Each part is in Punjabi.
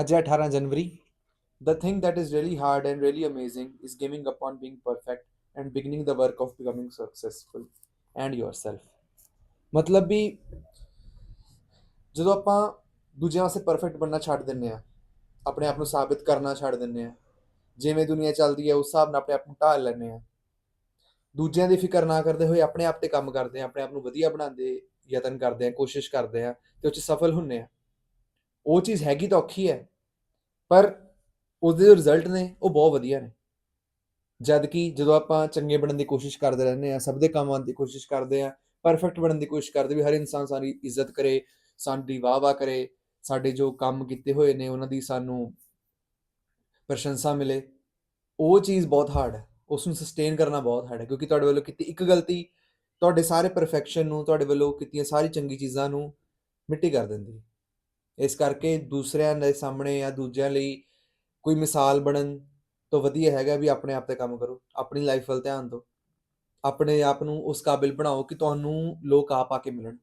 ਅੱਜ ਹੈ 18 ਜਨਵਰੀ। The thing that is really hard and really amazing is giving up on being perfect and beginning the work of becoming successful and yourself. ਮਤਲਬ ਵੀ ਜਦੋਂ ਆਪਾਂ ਦੂਜਿਆਂ ਵਾਸਤੇ ਪਰਫੈਕਟ ਬਣਨਾ ਛੱਡ ਦਿੰਨੇ ਆ ਆਪਣੇ ਆਪ ਨੂੰ ਸਾਬਿਤ ਕਰਨਾ ਛੱਡ ਦਿੰਨੇ ਆ ਜਿਵੇਂ ਦੁਨੀਆ ਚੱਲਦੀ ਹੈ ਉਸ ਹਿਸਾਬ ਨਾਲ ਆਪਣੇ ਆਪ ਨੂੰ ਢਾਲ ਲੈਂਦੇ ਆ ਦੂਜਿਆਂ ਦੀ ਫਿਕਰ ਨਾ ਕਰਦੇ ਹੋਏ ਆਪਣੇ ਆਪ ਤੇ ਕੰਮ ਕਰਦੇ ਆ ਆਪਣੇ ਆਪ ਨੂੰ ਵਧੀਆ ਬਣਾਉਂਦੇ ਯਤਨ ਕਰਦੇ ਆ ਕੋਸ਼ਿਸ਼ ਕਰਦੇ ਆ ਤੇ ਉਹ ਚ ਸਫਲ ਹੁੰਨੇ ਆ ਉਹ ਚੀਜ਼ ਹੈਗੀ ਤਾਂ ਔਖੀ ਹੈ, ਪਰ ਉਹਦੇ ਜੋ ਰਿਜ਼ਲਟ ਨੇ, ਉਹ ਬਹੁਤ ਵਧੀਆ ਨੇ। ਜਦ ਕਿ ਜਦੋਂ ਆਪਾਂ ਚੰਗੇ ਬਣਨ ਦੀ ਕੋਸ਼ਿਸ਼ ਕਰਦੇ ਰਹਿੰਦੇ ਆ ਸਭ ਦੇ ਕੰਮ ਆਉਣ ਦੀ ਕੋਸ਼ਿਸ਼ ਕਰਦੇ ਆ ਪਰਫੈਕਟ ਬਣਨ ਦੀ ਕੋਸ਼ਿਸ਼ ਕਰਦੇ ਵੀ ਹਰ ਇਨਸਾਨ ਸਾਡੀ ਇੱਜ਼ਤ ਕਰੇ, ਸਾਡੀ ਵਾਹ-ਵਾਹ ਕਰੇ, ਸਾਡੇ ਜੋ ਕੰਮ ਕੀਤੇ ਹੋਏ ਨੇ, ਉਹਨਾਂ ਦੀ ਸਾਨੂੰ ਪ੍ਰਸ਼ੰਸਾ ਮਿਲੇ, ਉਹ ਚੀਜ਼ ਬਹੁਤ ਹਾਰਡ ਹੈ। ਉਸ ਨੂੰ ਸਸਟੇਨ ਕਰਨਾ ਬਹੁਤ ਹਾਰਡ ਹੈ, ਕਿਉਂਕਿ ਤੁਹਾਡੇ ਵੱਲੋਂ ਕੀਤੀ ਇੱਕ ਗਲਤੀ, ਤੁਹਾਡੇ ਸਾਰੇ ਪਰਫੈਕਸ਼ਨ ਨੂੰ, ਤੁਹਾਡੇ ਵੱਲੋਂ ਕੀਤੀਆਂ ਸਾਰੀ ਚੰਗੀ ਚੀਜ਼ਾਂ ਨੂੰ ਮਿੱਟੀ ਕਰ ਦਿੰਦੀ ਹੈ। ਇਸ ਕਰਕੇ ਦੂਸਰਿਆਂ ਦੇ ਸਾਹਮਣੇ ਜਾਂ ਦੂਜਿਆਂ ਲਈ ਕੋਈ ਮਿਸਾਲ ਬਣਨ ਤੋਂ ਵਧੀਆ ਹੈਗਾ ਵੀ ਆਪਣੇ ਆਪ ਤੇ ਕੰਮ ਕਰੋ, ਆਪਣੀ ਲਾਈਫ ਵੱਲ ਧਿਆਨ ਦਿਓ। ਆਪਣੇ ਆਪ ਨੂੰ ਉਸ ਕਾਬਿਲ ਬਣਾਓ ਕਿ ਤੁਹਾਨੂੰ ਲੋਕ ਆਪ ਆ ਕੇ ਮਿਲਣ।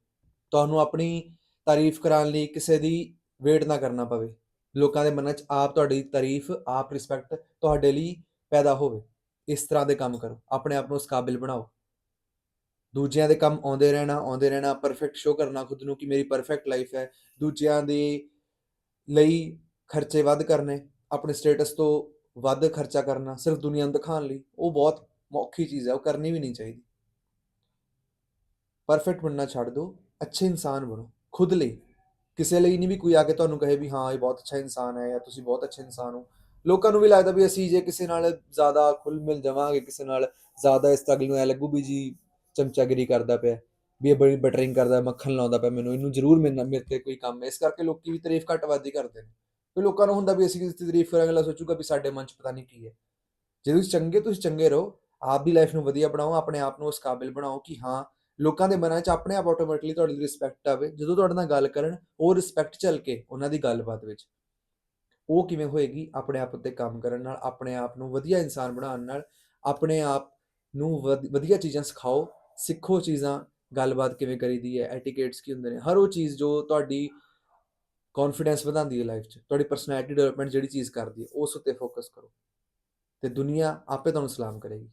ਤੁਹਾਨੂੰ ਆਪਣੀ ਤਾਰੀਫ ਕਰਾਉਣ ਲਈ ਕਿਸੇ ਦੀ ਵੇਟ ਨਾ ਕਰਨਾ ਪਵੇ। ਲੋਕਾਂ ਦੇ ਮਨਾਂ 'ਚ ਆਪ ਤੁਹਾਡੀ ਤਾਰੀਫ, ਆਪ ਰਿਸਪੈਕਟ ਤੁਹਾਡੇ ਲਈ ਪੈਦਾ ਹੋਵੇ। ਇਸ ਤਰ੍ਹਾਂ ਦੇ ਕੰਮ ਕਰੋ। ਆਪਣੇ ਆਪ ਨੂੰ ਉਸ ਕਾਬਿਲ ਬਣਾਓ। ਦੂਜਿਆਂ ਦੇ ਕੰਮ ਆਉਂਦੇ ਰਹਿਣਾ ਆਉਂਦੇ ਰਹਿਣਾ ਪਰਫੈਕਟ ਸ਼ੋ ਕਰਨਾ ਖੁਦ ਨੂੰ ਕਿ ਮੇਰੀ ਪਰਫੈਕਟ ਲਾਈਫ ਹੈ। ਦੂਜਿਆਂ ਦੇ ਲਈ ਖਰਚੇ ਵੱਧ ਕਰਨੇ, ਆਪਣੇ ਸਟੇਟਸ ਤੋਂ ਵੱਧ ਖਰਚਾ ਕਰਨਾ, ਸਿਰਫ ਦੁਨੀਆ ਨੂੰ ਦਿਖਾਉਣ ਲਈ, ਉਹ ਬਹੁਤ ਔਖੀ ਚੀਜ਼ ਹੈ, ਉਹ ਕਰਨੀ ਵੀ ਨਹੀਂ ਚਾਹੀਦੀ। ਪਰਫੈਕਟ ਬਣਨਾ ਛੱਡ ਦਿਓ, ਅੱਛੇ ਇਨਸਾਨ ਬਣੋ, ਖੁਦ ਲਈ। ਕਿਸੇ ਲਈ ਨਹੀਂ ਵੀ ਕੋਈ ਆ ਕੇ ਤੁਹਾਨੂੰ ਕਹੇ ਵੀ ਹਾਂ, ਇਹ ਬਹੁਤ ਅੱਛਾ ਇਨਸਾਨ ਹੈ ਜਾਂ ਤੁਸੀਂ ਬਹੁਤ ਅੱਛੇ ਇਨਸਾਨ ਹੋ। ਲੋਕਾਂ ਨੂੰ ਵੀ ਲੱਗਦਾ ਵੀ ਅਸੀਂ ਜੇ ਕਿਸੇ ਨਾਲ ਜ਼ਿਆਦਾ ਖੁੱਲ ਮਿਲ ਜਾਵਾਂਗੇ, ਕਿਸੇ ਨਾਲ ਜ਼ਿਆਦਾ ਇਸ ਤਗਲ ਨੂੰ ਐ ਲੱਗੂ ਵੀ ਜੀ ਚਮਚਾਗਿਰੀ ਕਰਦਾ ਪਿਆ, ਵੀ ਇਹ ਬੜੀ ਬਟਰਿੰਗ ਕਰਦਾ, ਮੱਖਣ ਲਾਉਂਦਾ ਪਿਆ ਮੈਨੂੰ, ਇਹਨੂੰ ਜ਼ਰੂਰ ਮਿਲਣਾ ਮੇਰੇ ਤੇ ਕੋਈ ਕੰਮ ਹੈ। ਇਸ ਕਰਕੇ ਲੋਕੀ ਵੀ ਤਾਰੀਫ ਘੱਟਵਾਦੀ ਕਰਦੇ ਨੇ। ਤੇ ਲੋਕਾਂ ਨੂੰ ਹੁੰਦਾ ਵੀ ਅਸੀਂ ਕਿਸੇ ਦੀ ਤਾਰੀਫ ਕਰਾਂਗੇ ਲਾ ਸੋਚੂਗਾ ਵੀ ਸਾਡੇ ਮਨ 'ਚ ਪਤਾ ਨਹੀਂ ਕੀ ਹੈ। ਜੇ ਤੁਸੀਂ ਚੰਗੇ ਤੁਸੀਂ ਚੰਗੇ ਰਹੋ, ਆਪ ਦੀ ਲਾਈਫ ਨੂੰ ਵਧੀਆ ਬਣਾਓ, ਆਪਣੇ ਆਪ ਨੂੰ ਉਸ ਕਾਬਿਲ ਬਣਾਓ ਕਿ ਹਾਂ, ਲੋਕਾਂ ਦੇ ਮਨਾਂ 'ਚ ਆਪਣੇ ਆਪ ਆਟੋਮੈਟਿਕਲੀ ਤੁਹਾਡੇ ਲਈ ਰਿਸਪੈਕਟ ਆਵੇ। ਜਦੋਂ ਤੁਹਾਡੇ ਨਾਲ ਗੱਲ ਕਰਨ, ਉਹ ਰਿਸਪੈਕਟ ਚੱਲ ਕੇ ਉਹਨਾਂ ਦੀ ਗੱਲਬਾਤ ਵਿੱਚ। ਉਹ ਕਿਵੇਂ ਹੋਏਗੀ? ਆਪਣੇ ਆਪ ਉੱਤੇ ਕੰਮ ਕਰਨ ਨਾਲ, ਆਪਣੇ ਆਪ ਨੂੰ ਵਧੀਆ ਇਨਸਾਨ ਬਣਾਉਣ ਨਾਲ, ਆਪਣੇ ਆਪ ਨੂੰ ਵਧ- ਵਧੀਆ ਚੀਜ਼ਾਂ ਸਿਖਾਓ ਸਿੱਖੋ ਚੀਜ਼ਾਂ, ਗੱਲਬਾਤ ਕਿਵੇਂ ਕਰੀਦੀ ਹੈ ਐਟੀਕੇਟਸ ਕੀ ਹੁੰਦੇ ਨੇ, ਹਰ ਉਹ ਚੀਜ਼ ਜੋ ਤੁਹਾਡੀ ਕੌਨਫੀਡੈਂਸ ਵਧਾਉਂਦੀ ਹੈ ਲਾਈਫ 'ਚ, ਤੁਹਾਡੀ ਪਰਸਨੈਲਿਟੀ ਡਿਵੈਲਪਮੈਂਟ ਜਿਹੜੀ ਚੀਜ਼ ਕਰਦੀ ਹੈ, ਉਸ ਉੱਤੇ ਫੋਕਸ ਕਰੋ। ਤੇ ਦੁਨੀਆ ਆਪੇ ਤੁਹਾਨੂੰ ਸਲਾਮ ਕਰੇਗੀ।